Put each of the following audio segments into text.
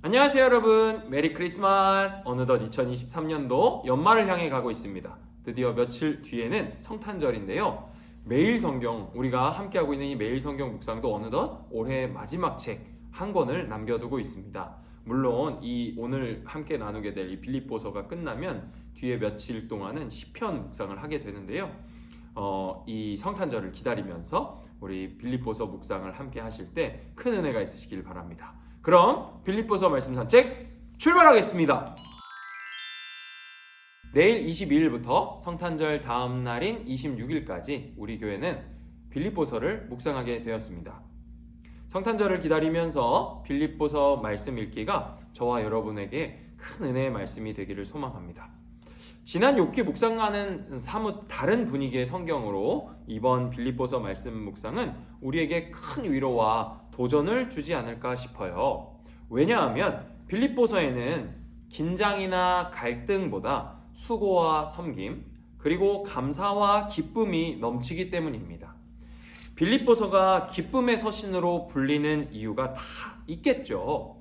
안녕하세요 여러분. 메리 크리스마스. 어느덧 2023년도 연말을 향해 가고 있습니다. 드디어 며칠 뒤에는 성탄절인데요. 매일 성경 우리가 함께하고 있는 이 매일 성경 묵상도 어느덧 올해 마지막 책 한 권을 남겨두고 있습니다. 물론 이 오늘 함께 나누게 될 이 빌립보서가 끝나면 뒤에 며칠 동안은 시편 묵상을 하게 되는데요. 어, 이 성탄절을 기다리면서 우리 빌립보서 묵상을 함께 하실 때 큰 은혜가 있으시길 바랍니다. 그럼 빌립보서 말씀 산책 출발하겠습니다. 내일 22일부터 성탄절 다음 날인 26일까지 우리 교회는 빌립보서를 묵상하게 되었습니다. 성탄절을 기다리면서 빌립보서 말씀 읽기가 저와 여러분에게 큰 은혜의 말씀이 되기를 소망합니다. 지난 욥기 묵상과는 사뭇 다른 분위기의 성경으로 이번 빌립보서 말씀 묵상은 우리에게 큰 위로와 도전을 주지 않을까 싶어요. 왜냐하면 빌립보서에는 긴장이나 갈등보다 수고와 섬김 그리고 감사와 기쁨이 넘치기 때문입니다. 빌립보서가 기쁨의 서신으로 불리는 이유가 다 있겠죠.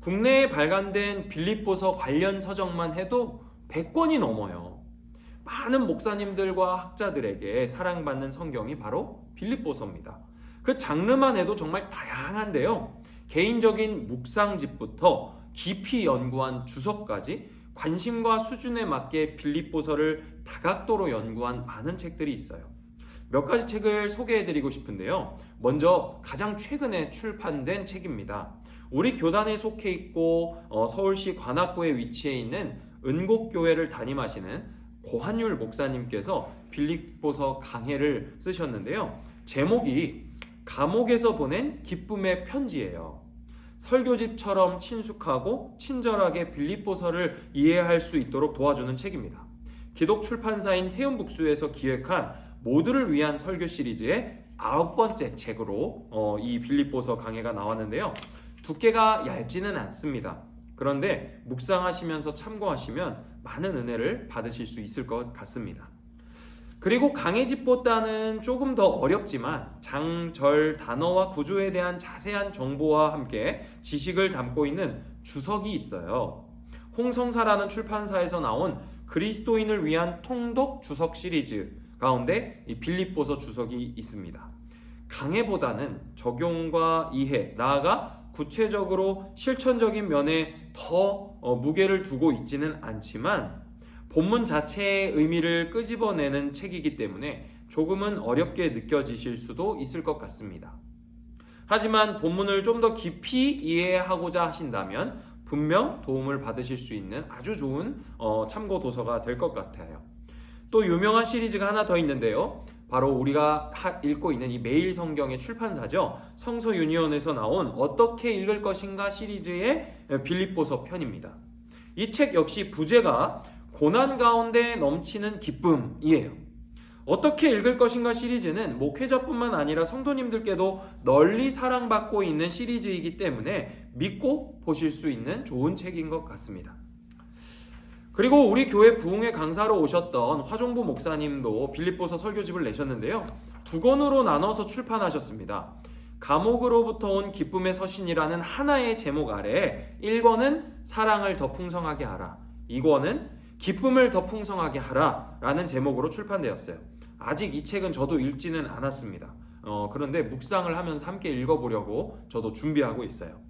국내에 발간된 빌립보서 관련 서적만 해도 100권이 넘어요. 많은 목사님들과 학자들에게 사랑받는 성경이 바로 빌립보서입니다. 그 장르만 해도 정말 다양한데요. 개인적인 묵상집부터 깊이 연구한 주석까지 관심과 수준에 맞게 빌립보서를 다각도로 연구한 많은 책들이 있어요. 몇 가지 책을 소개해 드리고 싶은데요. 먼저 가장 최근에 출판된 책입니다. 우리 교단에 속해 있고 어, 서울시 관악구에 위치해 있는 은곡교회를 담임하시는 고한율 목사님께서 빌립보서 강해를 쓰셨는데요. 제목이 감옥에서 보낸 기쁨의 편지예요. 설교집처럼 친숙하고 친절하게 빌립보서를 이해할 수 있도록 도와주는 책입니다. 기독 출판사인 세운북수에서 기획한 모두를 위한 설교 시리즈의 아홉 번째 책으로 어, 이 빌립보서 강해가 나왔는데요. 두께가 얇지는 않습니다. 그런데 묵상하시면서 참고하시면 많은 은혜를 받으실 수 있을 것 같습니다. 그리고 강해집보다는 조금 더 어렵지만 장, 절, 단어와 구조에 대한 자세한 정보와 함께 지식을 담고 있는 주석이 있어요. 홍성사라는 출판사에서 나온 그리스도인을 위한 통독 주석 시리즈 가운데 이 빌립보서 주석이 있습니다. 강해보다는 적용과 이해, 나아가 구체적으로 실천적인 면에 더 어, 무게를 두고 있지는 않지만 본문 자체의 의미를 끄집어내는 책이기 때문에 조금은 어렵게 느껴지실 수도 있을 것 같습니다. 하지만 본문을 좀 더 깊이 이해하고자 하신다면 분명 도움을 받으실 수 있는 아주 좋은 어, 참고 도서가 될 것 같아요. 또 유명한 시리즈가 하나 더 있는데요. 바로 우리가 하- 읽고 있는 이 매일 성경의 출판사죠. 성서 유니온에서 나온 어떻게 읽을 것인가 시리즈의 빌립보서 편입니다. 이 책 역시 부제가 고난 가운데 넘치는 기쁨이에요. 어떻게 읽을 것인가 시리즈는 목회자뿐만 아니라 성도님들께도 널리 사랑받고 있는 시리즈이기 때문에 믿고 보실 수 있는 좋은 책인 것 같습니다. 그리고 우리 교회 부흥회 강사로 오셨던 화종부 목사님도 빌립보서 설교집을 내셨는데요. 두 권으로 나눠서 출판하셨습니다. 감옥으로부터 온 기쁨의 서신이라는 하나의 제목 아래 1권은 사랑을 더 풍성하게 하라. 2권은 기쁨을 더 풍성하게 하라. 라는 제목으로 출판되었어요. 아직 이 책은 저도 읽지는 않았습니다. 어, 그런데 묵상을 하면서 함께 읽어보려고 저도 준비하고 있어요.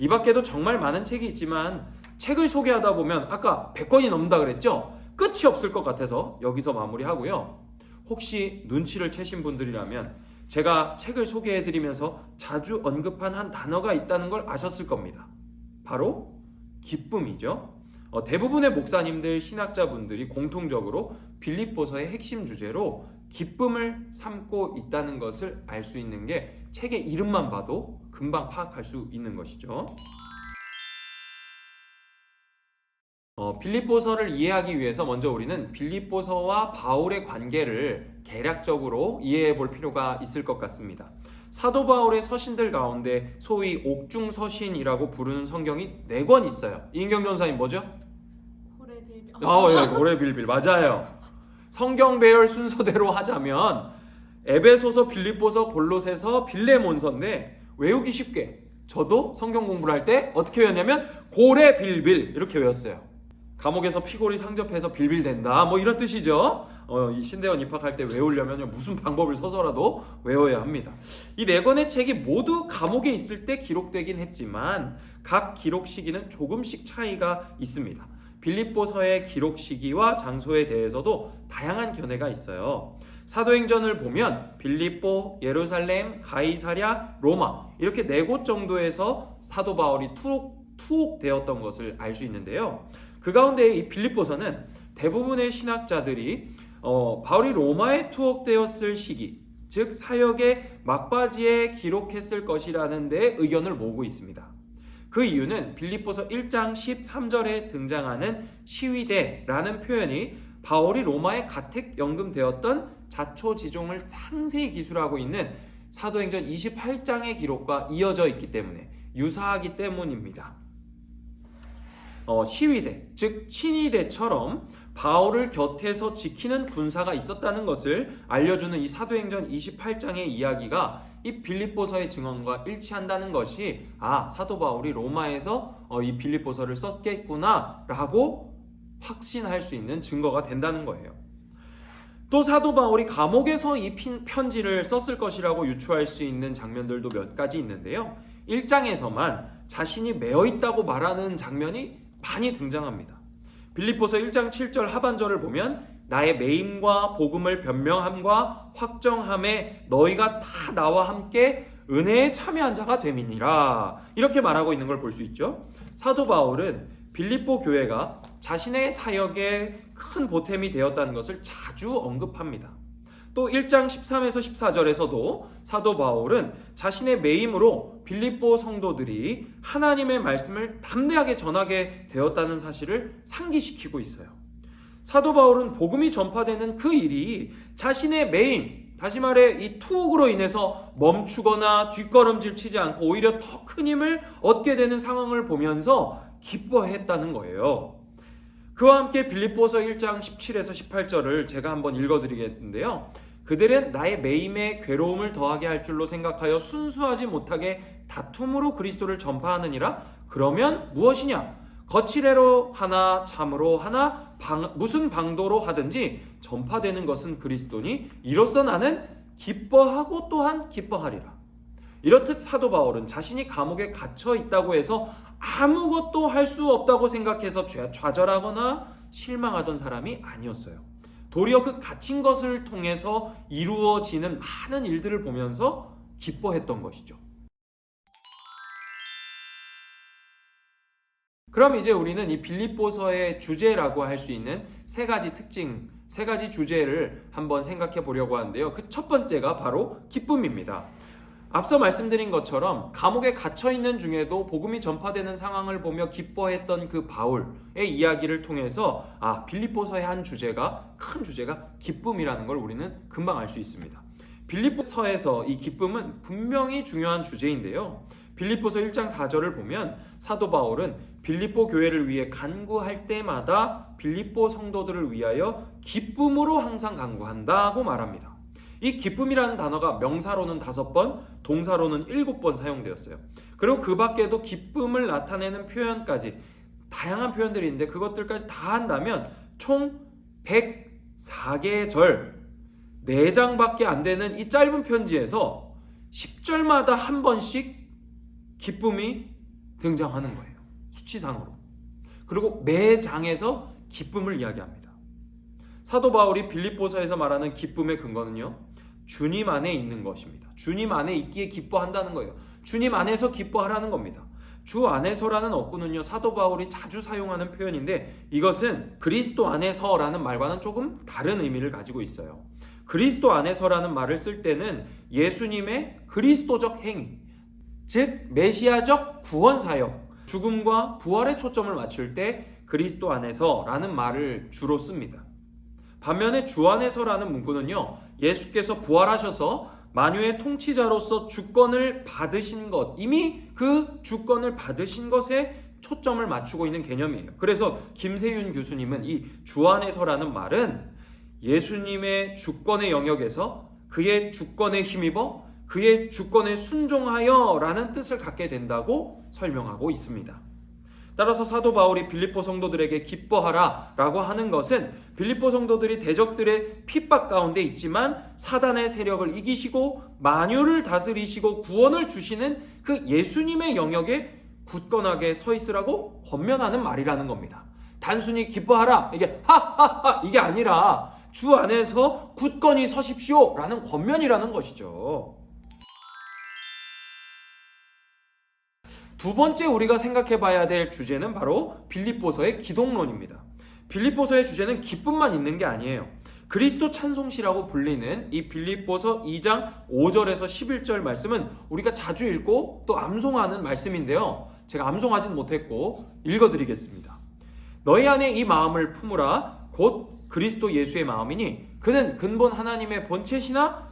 이 밖에도 정말 많은 책이 있지만 책을 소개하다 보면 아까 100권이 넘는다 그랬죠? 끝이 없을 것 같아서 여기서 마무리하고요. 혹시 눈치를 채신 분들이라면 제가 책을 소개해드리면서 자주 언급한 한 단어가 있다는 걸 아셨을 겁니다. 바로 기쁨이죠. 어, 대부분의 목사님들, 신학자분들이 공통적으로 빌립보서의 핵심 주제로 기쁨을 삼고 있다는 것을 알 수 있는 게 책의 이름만 봐도 금방 파악할 수 있는 것이죠. 어, 빌립보서를 이해하기 위해서 먼저 우리는 빌립보서와 바울의 관계를 개략적으로 이해해 볼 필요가 있을 것 같습니다. 사도 바울의 서신들 가운데 소위 옥중 서신이라고 부르는 성경이 네 권 있어요. 이인경 전사님 뭐죠? 고래 빌비. 아, 예, 오래 빌빌 맞아요. 성경 배열 순서대로 하자면 에베소서, 빌립보서, 골로새서, 빌레몬서인데 외우기 쉽게 저도 성경 공부를 할 때 어떻게 외웠냐면 고래 빌빌 이렇게 외웠어요. 감옥에서 피골이 상접해서 빌빌댄다 뭐 이런 뜻이죠. 어, 이 신대원 입학할 때 외우려면 무슨 방법을 써서라도 외워야 합니다. 이 네 권의 책이 모두 감옥에 있을 때 기록되긴 했지만 각 기록 시기는 조금씩 차이가 있습니다. 빌립보서의 기록 시기와 장소에 대해서도 다양한 견해가 있어요. 사도행전을 보면 빌립보, 예루살렘, 가이사랴, 로마 이렇게 네 곳 정도에서 사도 바울이 투옥, 투옥되었던 것을 알 수 있는데요. 그 가운데 이 빌립보서는 대부분의 신학자들이 어, 바울이 로마에 투옥되었을 시기, 즉 사역의 막바지에 기록했을 것이라는 데 의견을 모으고 있습니다. 그 이유는 빌립보서 1장 13절에 등장하는 시위대라는 표현이 바울이 로마에 가택 연금되었던 자초지종을 상세히 기술하고 있는 사도행전 28장의 기록과 이어져 있기 때문에 유사하기 때문입니다. 어, 시위대, 즉 친위대처럼 바울을 곁에서 지키는 군사가 있었다는 것을 알려주는 이 사도행전 28장의 이야기가 이 빌립보서의 증언과 일치한다는 것이 아 사도 바울이 로마에서 어, 이 빌립보서를 썼겠구나라고 확신할 수 있는 증거가 된다는 거예요. 또 사도 바울이 감옥에서 이 핀- 편지를 썼을 것이라고 유추할 수 있는 장면들도 몇 가지 있는데요. 1장에서만 자신이 매어 있다고 말하는 장면이 많이 등장합니다. 빌립보서 1장 7절 하반절을 보면 나의 매임과 복음을 변명함과 확정함에 너희가 다 나와 함께 은혜에 참여한 자가 됨이니라 이렇게 말하고 있는 걸 볼 수 있죠. 사도 바울은 빌립보 교회가 자신의 사역에 큰 보탬이 되었다는 것을 자주 언급합니다. 또 1장 13에서 14절에서도 사도 바울은 자신의 매임으로 빌립보 성도들이 하나님의 말씀을 담대하게 전하게 되었다는 사실을 상기시키고 있어요. 사도 바울은 복음이 전파되는 그 일이 자신의 매임, 다시 말해 이 투옥으로 인해서 멈추거나 뒷걸음질 치지 않고 오히려 더 큰 힘을 얻게 되는 상황을 보면서 기뻐했다는 거예요. 그와 함께 빌립보서 1장 17에서 18절을 제가 한번 읽어드리겠는데요. 그들은 나의 매임에 괴로움을 더하게 할 줄로 생각하여 순수하지 못하게 다툼으로 그리스도를 전파하느니라. 그러면 무엇이냐? 거칠애로 하나 참으로 하나 방- 무슨 방도로 하든지 전파되는 것은 그리스도니 이로써 나는 기뻐하고 또한 기뻐하리라. 이렇듯 사도 바울은 자신이 감옥에 갇혀 있다고 해서 아무것도 할 수 없다고 생각해서 좌- 좌절하거나 실망하던 사람이 아니었어요. 도리어 그 갇힌 것을 통해서 이루어지는 많은 일들을 보면서 기뻐했던 것이죠. 그럼 이제 우리는 이 빌립보서의 주제라고 할 수 있는 세 가지 특징, 세 가지 주제를 한번 생각해 보려고 하는데요. 그 첫 번째가 바로 기쁨입니다. 앞서 말씀드린 것처럼 감옥에 갇혀 있는 중에도 복음이 전파되는 상황을 보며 기뻐했던 그 바울의 이야기를 통해서 아 빌립보서의 한 주제가 큰 주제가 기쁨이라는 걸 우리는 금방 알 수 있습니다. 빌립보서에서 이 기쁨은 분명히 중요한 주제인데요. 빌립보서 1장 4절을 보면 사도 바울은 빌립보 교회를 위해 간구할 때마다 빌립보 성도들을 위하여 기쁨으로 항상 간구한다고 말합니다. 이 기쁨이라는 단어가 명사로는 다섯 번, 동사로는 일곱 번 사용되었어요. 그리고 그 밖에도 기쁨을 나타내는 표현까지 다양한 표현들이 있는데 그것들까지 다 한다면 총 104개의 절, 4장밖에 안 되는 이 짧은 편지에서 10절마다 한 번씩 기쁨이 등장하는 거예요. 수치상으로. 그리고 매 장에서 기쁨을 이야기합니다. 사도 바울이 빌립보서에서 말하는 기쁨의 근거는요. 주님 안에 있는 것입니다. 주님 안에 있기에 기뻐한다는 거예요. 주님 안에서 기뻐하라는 겁니다. 주 안에서라는 어구는요. 사도 바울이 자주 사용하는 표현인데 이것은 그리스도 안에서라는 말과는 조금 다른 의미를 가지고 있어요. 그리스도 안에서라는 말을 쓸 때는 예수님의 그리스도적 행위, 즉 메시아적 구원 사역, 죽음과 부활에 초점을 맞출 때 그리스도 안에서라는 말을 주로 씁니다. 반면에 주 안에서라는 문구는요. 예수께서 부활하셔서 만유의 통치자로서 주권을 받으신 것, 이미 그 주권을 받으신 것에 초점을 맞추고 있는 개념이에요. 그래서 김세윤 교수님은 이 주 안에서라는 말은 예수님의 주권의 영역에서 그의 주권에 힘입어 그의 주권에 순종하여 라는 뜻을 갖게 된다고 설명하고 있습니다. 따라서 사도 바울이 빌립보 성도들에게 기뻐하라 라고 하는 것은 빌립보 성도들이 대적들의 핍박 가운데 있지만 사단의 세력을 이기시고 만유를 다스리시고 구원을 주시는 그 예수님의 영역에 굳건하게 서 있으라고 권면하는 말이라는 겁니다. 단순히 기뻐하라 이게 하하하 이게 아니라 주 안에서 굳건히 서십시오 라는 권면이라는 것이죠. 두 번째 우리가 생각해 봐야 될 주제는 바로 빌립보서의 기독론입니다. 빌립보서의 주제는 기쁨만 있는 게 아니에요. 그리스도 찬송시라고 불리는 이 빌립보서 2장 5절에서 11절 말씀은 우리가 자주 읽고 또 암송하는 말씀인데요. 제가 암송하진 못했고 읽어 드리겠습니다. 너희 안에 이 마음을 품으라 곧 그리스도 예수의 마음이니 그는 근본 하나님의 본체시나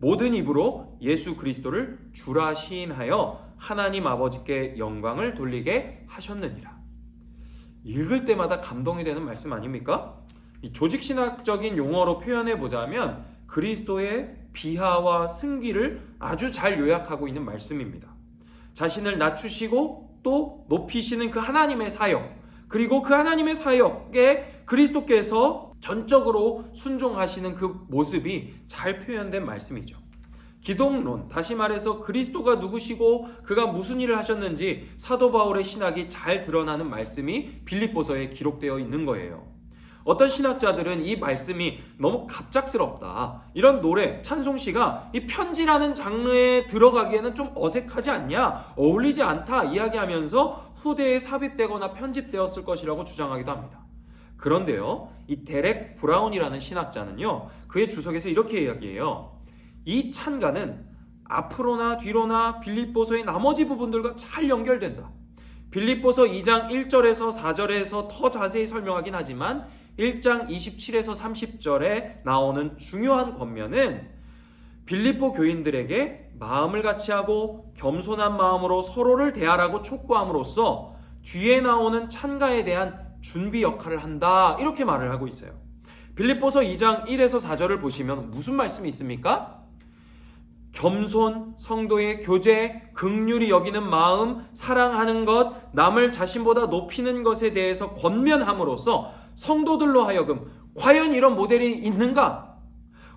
모든 입으로 예수 그리스도를 주라 시인하여 하나님 아버지께 영광을 돌리게 하셨느니라. 읽을 때마다 감동이 되는 말씀 아닙니까? 이 조직신학적인 용어로 표현해 보자면 그리스도의 비하와 승기를 아주 잘 요약하고 있는 말씀입니다. 자신을 낮추시고 또 높이시는 그 하나님의 사역, 그리고 그 하나님의 사역에 그리스도께서 전적으로 순종하시는 그 모습이 잘 표현된 말씀이죠. 기독론, 다시 말해서 그리스도가 누구시고 그가 무슨 일을 하셨는지 사도 바울의 신학이 잘 드러나는 말씀이 빌립보서에 기록되어 있는 거예요. 어떤 신학자들은 이 말씀이 너무 갑작스럽다. 이런 노래, 찬송시가 이 편지라는 장르에 들어가기에는 좀 어색하지 않냐? 어울리지 않다. 이야기하면서 후대에 삽입되거나 편집되었을 것이라고 주장하기도 합니다. 그런데요, 이 데렉 브라운이라는 신학자는요, 그의 주석에서 이렇게 이야기해요. 이 찬가는 앞으로나 뒤로나 빌립보서의 나머지 부분들과 잘 연결된다. 빌립보서 2장 1절에서 4절에서 더 자세히 설명하긴 하지만 1장 27에서 30절에 나오는 중요한 권면은 빌립보 교인들에게 마음을 같이 하고 겸손한 마음으로 서로를 대하라고 촉구함으로써 뒤에 나오는 찬가에 대한 준비 역할을 한다. 이렇게 말을 하고 있어요. 빌립보서 2장 1에서 4절을 보시면 무슨 말씀이 있습니까? 겸손, 성도의 교제, 극률이 여기는 마음, 사랑하는 것, 남을 자신보다 높이는 것에 대해서 권면함으로써 성도들로 하여금 과연 이런 모델이 있는가?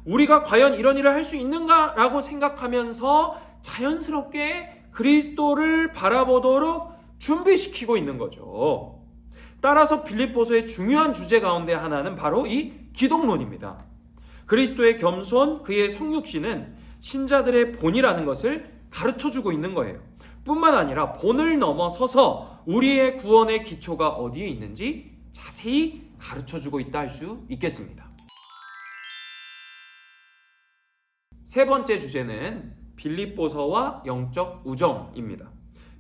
우리가 과연 이런 일을 할 수 있는가? 라고 생각하면서 자연스럽게 그리스도를 바라보도록 준비시키고 있는 거죠. 따라서 빌립보서의 중요한 주제 가운데 하나는 바로 이 기독론입니다. 그리스도의 겸손, 그의 성육신은 신자들의 본이라는 것을 가르쳐 주고 있는 거예요. 뿐만 아니라 본을 넘어서서 우리의 구원의 기초가 어디에 있는지 자세히 가르쳐 주고 있다 할 수 있겠습니다. 세 번째 주제는 빌립보서와 영적 우정입니다.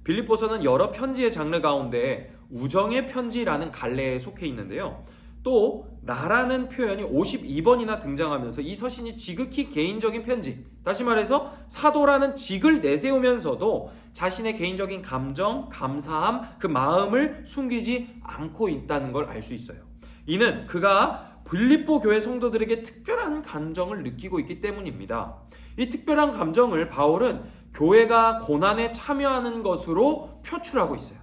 빌립보서는 여러 편지의 장르 가운데 우정의 편지라는 갈래에 속해 있는데요. 또 나라는 표현이 52번이나 등장하면서 이 서신이 지극히 개인적인 편지. 다시 말해서 사도라는 직을 내세우면서도 자신의 개인적인 감정, 감사함, 그 마음을 숨기지 않고 있다는 걸 알 수 있어요. 이는 그가 빌립보 교회 성도들에게 특별한 감정을 느끼고 있기 때문입니다. 이 특별한 감정을 바울은 교회가 고난에 참여하는 것으로 표출하고 있어요.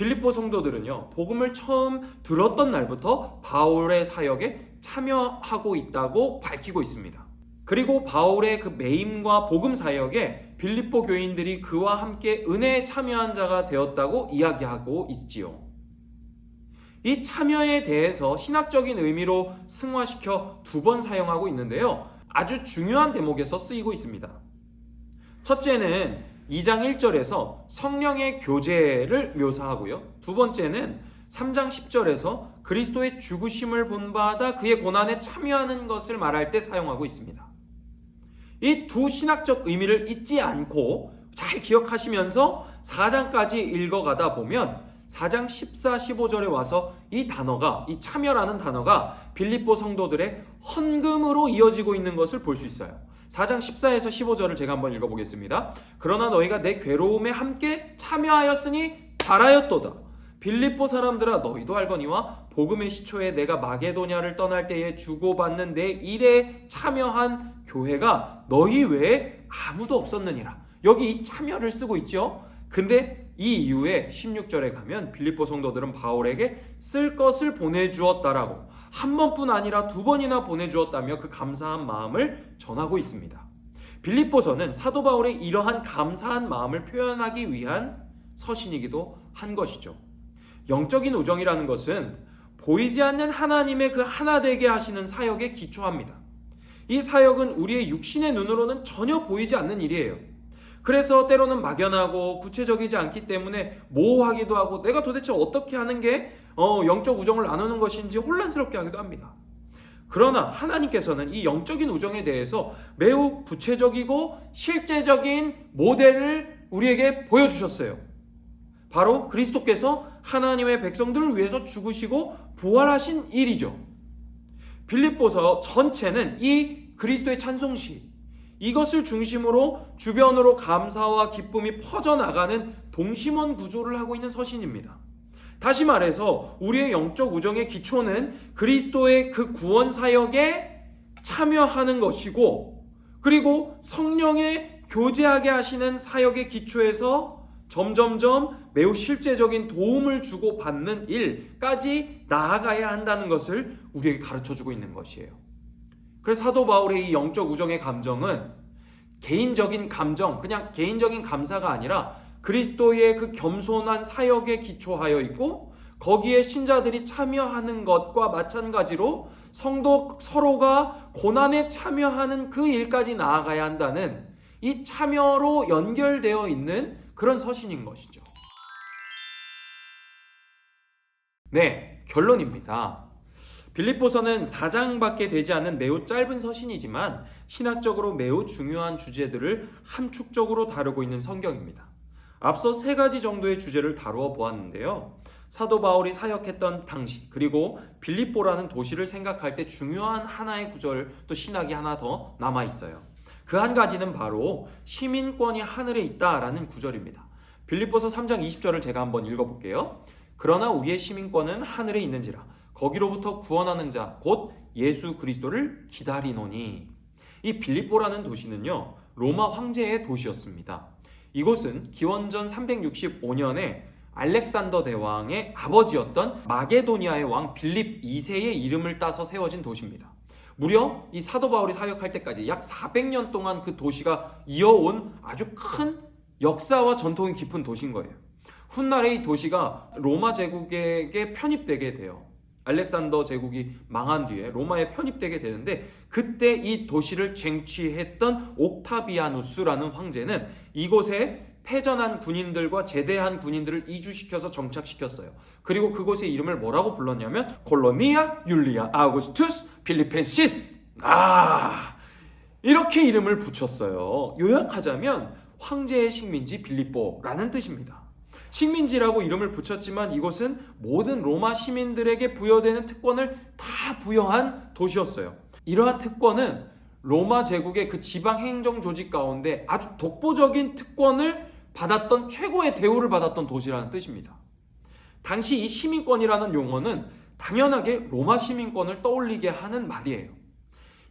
빌립보 성도들은요, 복음을 처음 들었던 날부터 바울의 사역에 참여하고 있다고 밝히고 있습니다. 그리고 바울의 그 매임과 복음 사역에 빌립보 교인들이 그와 함께 은혜에 참여한 자가 되었다고 이야기하고 있지요. 이 참여에 대해서 신학적인 의미로 승화시켜 두 번 사용하고 있는데요. 아주 중요한 대목에서 쓰이고 있습니다. 첫째는 2장 1절에서 성령의 교제를 묘사하고요. 두 번째는 3장 10절에서 그리스도의 죽으심을 본받아 그의 고난에 참여하는 것을 말할 때 사용하고 있습니다. 이 두 신학적 의미를 잊지 않고 잘 기억하시면서 4장까지 읽어가다 보면 4장 14, 15절에 와서 이 단어가 이 참여라는 단어가 빌립보 성도들의 헌금으로 이어지고 있는 것을 볼 수 있어요. 4장 14에서 15절을 제가 한번 읽어보겠습니다. 그러나 너희가 내 괴로움에 함께 참여하였으니 잘하였도다. 빌립보 사람들아 너희도 알거니와 복음의 시초에 내가 마게도냐를 떠날 때에 주고받는 내 일에 참여한 교회가 너희 외에 아무도 없었느니라. 여기 이 참여를 쓰고 있죠. 근데 이 이후에 16절에 가면 빌립보 성도들은 바울에게 쓸 것을 보내주었다라고 한 번뿐 아니라 두 번이나 보내주었다며 그 감사한 마음을 전하고 있습니다. 빌립보서는 사도 바울의 이러한 감사한 마음을 표현하기 위한 서신이기도 한 것이죠. 영적인 우정이라는 것은 보이지 않는 하나님의 그 하나 되게 하시는 사역에 기초합니다. 이 사역은 우리의 육신의 눈으로는 전혀 보이지 않는 일이에요. 그래서 때로는 막연하고 구체적이지 않기 때문에 모호하기도 하고 내가 도대체 어떻게 하는 게 어, 영적 우정을 나누는 것인지 혼란스럽게 하기도 합니다. 그러나 하나님께서는 이 영적인 우정에 대해서 매우 구체적이고 실제적인 모델을 우리에게 보여주셨어요. 바로 그리스도께서 하나님의 백성들을 위해서 죽으시고 부활하신 일이죠. 빌립보서 전체는 이 그리스도의 찬송시 이것을 중심으로 주변으로 감사와 기쁨이 퍼져나가는 동심원 구조를 하고 있는 서신입니다. 다시 말해서 우리의 영적 우정의 기초는 그리스도의 그 구원 사역에 참여하는 것이고 그리고 성령의 교제하게 하시는 사역의 기초에서 점점점 매우 실제적인 도움을 주고 받는 일까지 나아가야 한다는 것을 우리에게 가르쳐 주고 있는 것이에요. 그래서 사도 바울의 이 영적 우정의 감정은 개인적인 감정, 그냥 개인적인 감사가 아니라 그리스도의 그 겸손한 사역에 기초하여 있고 거기에 신자들이 참여하는 것과 마찬가지로 성도 서로가 고난에 참여하는 그 일까지 나아가야 한다는 이 참여로 연결되어 있는 그런 서신인 것이죠. 네, 결론입니다. 빌립보서는 4장밖에 되지 않은 매우 짧은 서신이지만 신학적으로 매우 중요한 주제들을 함축적으로 다루고 있는 성경입니다. 앞서 세 가지 정도의 주제를 다루어 보았는데요. 사도 바울이 사역했던 당시 그리고 빌립보라는 도시를 생각할 때 중요한 하나의 구절 또 신학이 하나 더 남아 있어요. 그 한 가지는 바로 시민권이 하늘에 있다라는 구절입니다. 빌립보서 3장 20절을 제가 한번 읽어 볼게요. 그러나 우리의 시민권은 하늘에 있는지라 거기로부터 구원하는 자 곧 예수 그리스도를 기다리노니 이 빌립보라는 도시는요 로마 황제의 도시였습니다. 이곳은 기원전 365년에 알렉산더 대왕의 아버지였던 마게도니아의 왕 빌립 2세의 이름을 따서 세워진 도시입니다. 무려 이 사도 바울이 사역할 때까지 약 400년 동안 그 도시가 이어온 아주 큰 역사와 전통이 깊은 도시인 거예요. 훗날에 이 도시가 로마 제국에게 편입되게 돼요. 알렉산더 제국이 망한 뒤에 로마에 편입되게 되는데 그때 이 도시를 쟁취했던 옥타비아누스라는 황제는 이곳에 패전한 군인들과 제대한 군인들을 이주시켜서 정착시켰어요. 그리고 그곳의 이름을 뭐라고 불렀냐면 콜로니아 율리아 아우구스투스 필리펜시스. 아 이렇게 이름을 붙였어요. 요약하자면 황제의 식민지 빌립보라는 뜻입니다. 식민지라고 이름을 붙였지만 이곳은 모든 로마 시민들에게 부여되는 특권을 다 부여한 도시였어요. 이러한 특권은 로마 제국의 그 지방 행정 조직 가운데 아주 독보적인 특권을 받았던 최고의 대우를 받았던 도시라는 뜻입니다. 당시 이 시민권이라는 용어는 당연하게 로마 시민권을 떠올리게 하는 말이에요.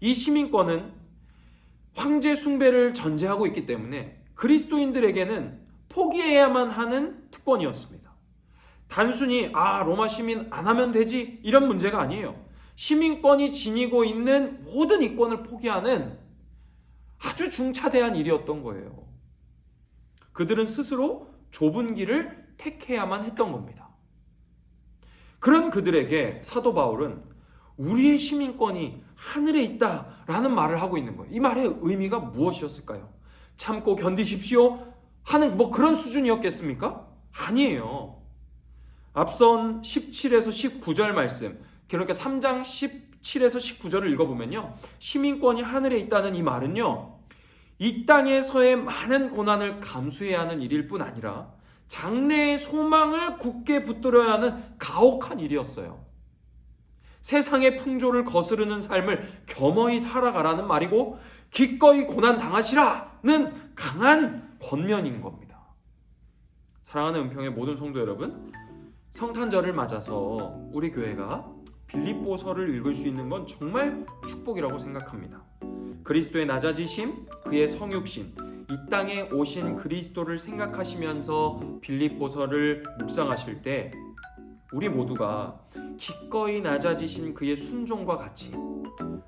이 시민권은 황제 숭배를 전제하고 있기 때문에 그리스도인들에게는 포기해야만 하는 특권이었습니다. 단순히 아 로마 시민 안 하면 되지 이런 문제가 아니에요. 시민권이 지니고 있는 모든 이권을 포기하는 아주 중차대한 일이었던 거예요. 그들은 스스로 좁은 길을 택해야만 했던 겁니다. 그런 그들에게 사도 바울은 우리의 시민권이 하늘에 있다라는 말을 하고 있는 거예요. 이 말의 의미가 무엇이었을까요? 참고 견디십시오 하는 뭐 그런 수준이었겠습니까? 아니에요. 앞선 17에서 19절 말씀, 그러니까 3장 17에서 19절을 읽어보면요. 시민권이 하늘에 있다는 이 말은요. 이 땅에서의 많은 고난을 감수해야 하는 일일 뿐 아니라 장래의 소망을 굳게 붙들어야 하는 가혹한 일이었어요. 세상의 풍조를 거스르는 삶을 겸허히 살아가라는 말이고 기꺼이 고난 당하시라는 강한 권면인 겁니다. 사랑하는 은평의 모든 성도 여러분, 성탄절을 맞아서 우리 교회가 빌립보서를 읽을 수 있는 건 정말 축복이라고 생각합니다. 그리스도의 낮아지심, 그의 성육신, 이 땅에 오신 그리스도를 생각하시면서 빌립보서를 묵상하실 때 우리 모두가 기꺼이 낮아지신 그의 순종과 같이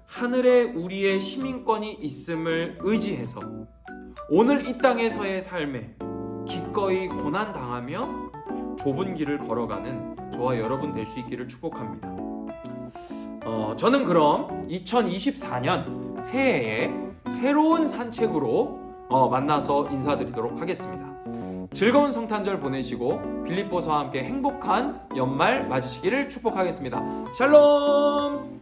하늘에 우리의 시민권이 있음을 의지해서 오늘 이 땅에서의 삶에 기꺼이 고난 당하며 좁은 길을 걸어가는 저와 여러분 될 수 있기를 축복합니다. 어, 저는 그럼 2024년 새해에 새로운 산책으로 어, 만나서 인사드리도록 하겠습니다. 즐거운 성탄절 보내시고 빌립보서와 함께 행복한 연말 맞으시기를 축복하겠습니다. 샬롬!